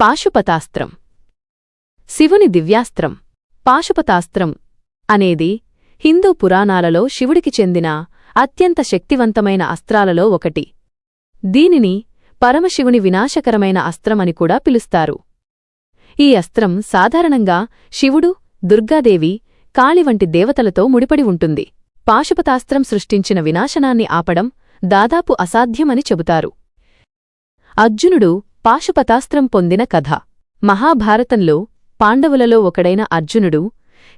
పాశుపతాస్త్రం. శివుని దివ్యాస్త్రం. పాశుపతాస్త్రం అనేది హిందూ పురాణాలలో శివుడికి చెందిన అత్యంత శక్తివంతమైన అస్త్రాలలో ఒకటి. దీనిని పరమశివుని వినాశకరమైన అస్త్రమని కూడా పిలుస్తారు. ఈ అస్త్రం సాధారణంగా శివుడు దుర్గాదేవి కాళి వంటి దేవతలతో ముడిపడి ఉంటుంది. పాశుపతాస్త్రం సృష్టించిన వినాశనాన్ని ఆపడం దాదాపు అసాధ్యమని చెబుతారు. అర్జునుడు పాశుపతాస్త్రం పొందిన కథ. మహాభారతంలో పాండవులలో ఒకడైన అర్జునుడు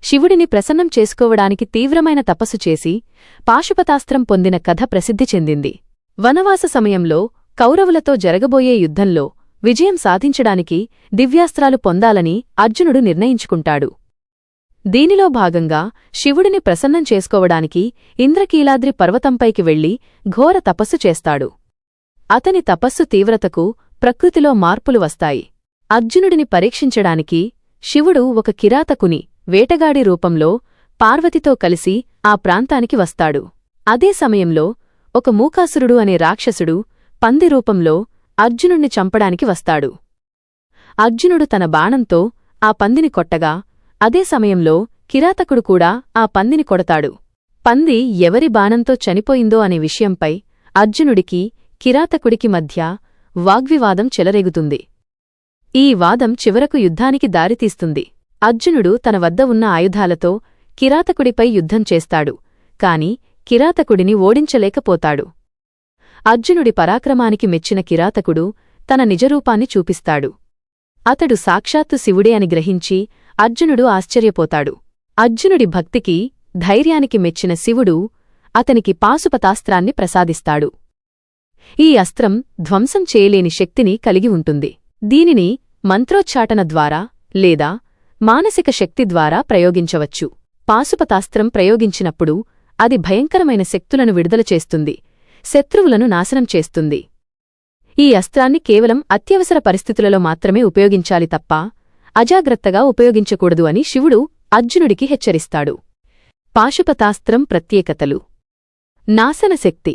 శివుడిని ప్రసన్నం చేసుకోవడానికి తీవ్రమైన తపస్సు చేసి పాశుపతాస్త్రం పొందిన కథ ప్రసిద్ధి చెందింది. వనవాస సమయంలో కౌరవులతో జరగబోయే యుద్ధంలో విజయం సాధించడానికి దివ్యాస్త్రాలు పొందాలని అర్జునుడు నిర్ణయించుకుంటాడు. దీనిలో భాగంగా శివుడిని ప్రసన్నం చేసుకోవడానికి ఇంద్రకీలాద్రి పర్వతంపైకి వెళ్ళి ఘోర తపస్సు చేస్తాడు. అతని తపస్సు తీవ్రతకు ప్రకృతిలో మార్పులు వస్తాయి. అర్జునుడిని పరీక్షించడానికి శివుడు ఒక కిరాతకుని వేటగాడి రూపంలో పార్వతితో కలిసి ఆ ప్రాంతానికి వస్తాడు. అదే సమయంలో ఒక మూకాసురుడు అనే రాక్షసుడు పంది రూపంలో అర్జునుణ్ణి చంపడానికి వస్తాడు. అర్జునుడు తన బాణంతో ఆ పందిని కొట్టగా అదే సమయంలో కిరాతకుడు కూడా ఆ పందిని కొడతాడు. పంది ఎవరి బాణంతో చనిపోయిందో అనే విషయంపై అర్జునుడికి కిరాతకుడికి మధ్య వాగ్వివాదం చెలరేగుతుంది. ఈ వాదం చివరకు యుద్ధానికి దారితీస్తుంది. అర్జునుడు తన వద్ద ఉన్న ఆయుధాలతో కిరాతకుడిపై యుద్ధం చేస్తాడు కాని కిరాతకుడిని ఓడించలేకపోతాడు. అర్జునుడి పరాక్రమానికి మెచ్చిన కిరాతకుడు తన నిజరూపాన్ని చూపిస్తాడు. అతడు సాక్షాత్తు శివుడే అని గ్రహించి అర్జునుడు ఆశ్చర్యపోతాడు. అర్జునుడి భక్తికి ధైర్యానికి మెచ్చిన శివుడు అతనికి పాశుపతాస్త్రాన్ని ప్రసాదిస్తాడు. ఈ అస్త్రం ధ్వంసం చేయలేని శక్తిని కలిగి ఉంటుంది. దీనిని మంత్రోచ్చాటన ద్వారా లేదా మానసిక శక్తి ద్వారా ప్రయోగించవచ్చు. పాశుపతాస్త్రం ప్రయోగించినప్పుడు అది భయంకరమైన శక్తులను విడుదల చేస్తుంది శత్రువులను నాశనం చేస్తుంది. ఈ అస్త్రాన్ని కేవలం అత్యవసర పరిస్థితులలో మాత్రమే ఉపయోగించాలి తప్ప అజాగ్రత్తగా ఉపయోగించకూడదు అని శివుడు అర్జునుడికి హెచ్చరిస్తాడు. పాశుపతాస్త్రం ప్రత్యేకతలు. నాశనశక్తి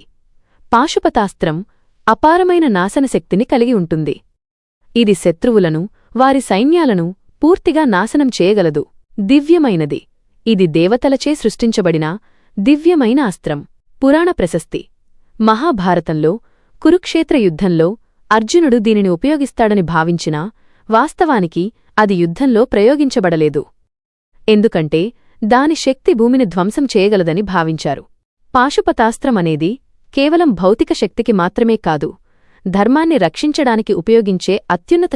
పాశుపతాస్త్రం అపారమైన నాశనశక్తిని కలిగి ఉంటుంది. ఇది శత్రువులను వారి సైన్యాలను పూర్తిగా నాశనం చేయగలదు. దివ్యమైనది. ఇది దేవతలచే సృష్టించబడిన దివ్యమైన అస్త్రం. పురాణ ప్రశస్తి. మహాభారతంలో కురుక్షేత్ర యుద్ధంలో అర్జునుడు దీనిని ఉపయోగిస్తాడని భావించినా వాస్తవానికి అది యుద్ధంలో ప్రయోగించబడలేదు. ఎందుకంటే దాని శక్తి భూమిని ధ్వంసం చేయగలదని భావించారు. పాశుపతాస్త్రమనేది కేవలం భౌతిక శక్తికి మాత్రమే కాదు ధర్మాన్ని రక్షించడానికి ఉపయోగించే అత్యున్నత